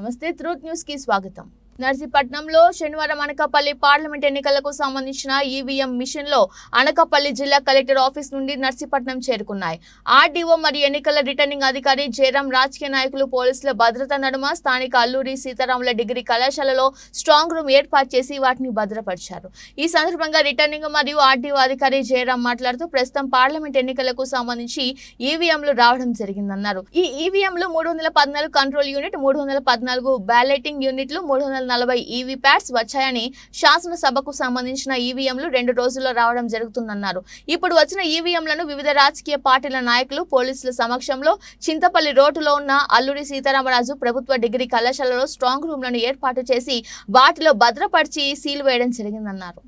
నమస్తే త్రూత్ న్యూస్కి స్వాగతం. నర్సీపట్నంలో శనివారం అనకాపల్లి పార్లమెంట్ ఎన్నికలకు సంబంధించిన ఈవీఎం మిషన్లో అనకాపల్లి జిల్లా కలెక్టర్ ఆఫీస్ నుండి నర్సీపట్నం చేరుకున్నాయి. ఆర్డీఓ మరియు ఎన్నికల రిటర్నింగ్ అధికారి జయరాం రాజకీయ నాయకులు పోలీసుల భద్రత నడుమ స్థానిక అల్లూరి సీతారాముల డిగ్రీ కళాశాలలో స్ట్రాంగ్ రూమ్ ఏర్పాటు చేసి వాటిని భద్రపరిచారు. ఈ సందర్భంగా రిటర్నింగ్ మరియు ఆర్డీఓ అధికారి జయరాం మాట్లాడుతూ ప్రస్తుతం పార్లమెంట్ ఎన్నికలకు సంబంధించి ఈవీఎంలు రావడం జరిగిందన్నారు. ఈ ఈవీఎంలు మూడు వందల పద్నాలుగు కంట్రోల్ యూనిట్ మూడు వందల పద్నాలుగు బ్యాలెటింగ్ యూనిట్లు మూడు వందల నలభై ఈవీ ప్యాడ్స్ వచ్చాయని శాసనసభకు సంబంధించిన ఈవీఎంలు రెండు రోజుల్లో రావడం జరుగుతుందన్నారు. ఇప్పుడు వచ్చిన ఈవీఎంలను వివిధ రాజకీయ పార్టీల నాయకులు పోలీసుల సమక్షంలో చింతపల్లి రోడ్డులో ఉన్న అల్లూరి సీతారామరాజు ప్రభుత్వ డిగ్రీ కళాశాలలో స్ట్రాంగ్ రూమ్లను ఏర్పాటు చేసి వాటిలో భద్రపరిచి సీల్ వేయడం జరిగిందన్నారు.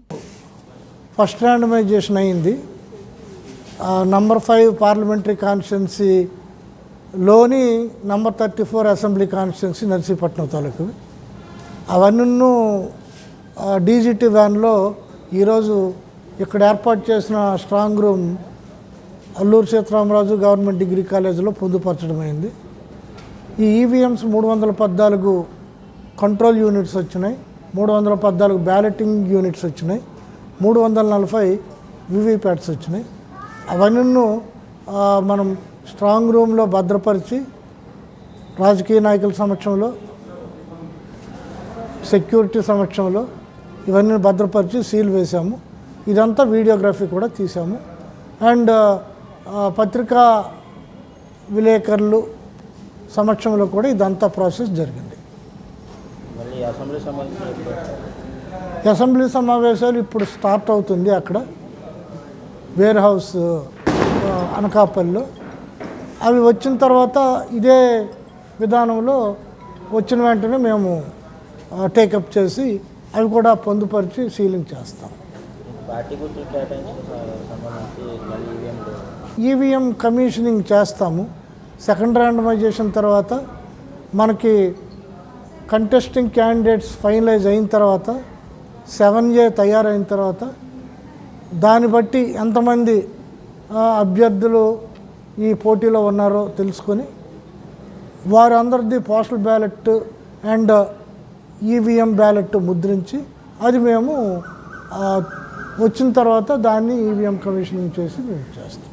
ఫస్ట్ ర్యాండమైజేషన్ అయింది. Number five parliamentary కాన్స్టిట్యున్సీలోని number thirty four assembly constituency Narsipatnam తాలూకు. అవన్నీ డీజీటీ వ్యాన్లో ఈరోజు ఇక్కడ ఏర్పాటు చేసిన strong room Alluri Sitaramaraju government degree కాలేజీలో పొందుపరచడం అయింది. ఈ ఈవీఎంస్ మూడు వందల పద్నాలుగు కంట్రోల్ యూనిట్స్ వచ్చినాయి మూడు వందల పద్నాలుగు బ్యాలెటింగ్ యూనిట్స్ వచ్చినాయి మూడు వందల నలభై వివిప్యాట్స్ వచ్చినాయి. అవన్నీ మనం స్ట్రాంగ్ రూమ్లో భద్రపరిచి రాజకీయ నాయకుల సమక్షంలో సెక్యూరిటీ సమక్షంలో ఇవన్నీ భద్రపరిచి సీల్ వేసాము ఇదంతా వీడియోగ్రఫీ కూడా తీసాము అండ్ పత్రికా విలేకరులు సమక్షంలో కూడా ఇదంతా ప్రాసెస్ జరిగింది. అసెంబ్లీ సమావేశాలు? ఇప్పుడు స్టార్ట్ అవుతుంది అక్కడ. వేర్ హౌస్ అనకాపల్లిలో. అవి వచ్చిన తర్వాత ఇదే విధానంలో వచ్చిన వెంటనే మేము టేకప్ చేసి అవి కూడా పొందుపరిచి సీలింగ్ చేస్తాం. ఈవీఎం కమిషనింగ్ చేస్తాము. సెకండ్ ర్యాండమైజేషన్ తర్వాత మనకి కంటెస్టింగ్ క్యాండిడేట్స్ ఫైనలైజ్ అయిన తర్వాత సెవెన్ ఏ తయారైన తర్వాత దాన్ని బట్టి ఎంతమంది అభ్యర్థులు ఈ పోటీలో ఉన్నారో తెలుసుకొని వారందరిది postal ballot and EVM ballot ముద్రించి అది మేము వచ్చిన తర్వాత దాన్ని ఈవీఎం కమిషనింగ్ చేసి మేము చేస్తాం.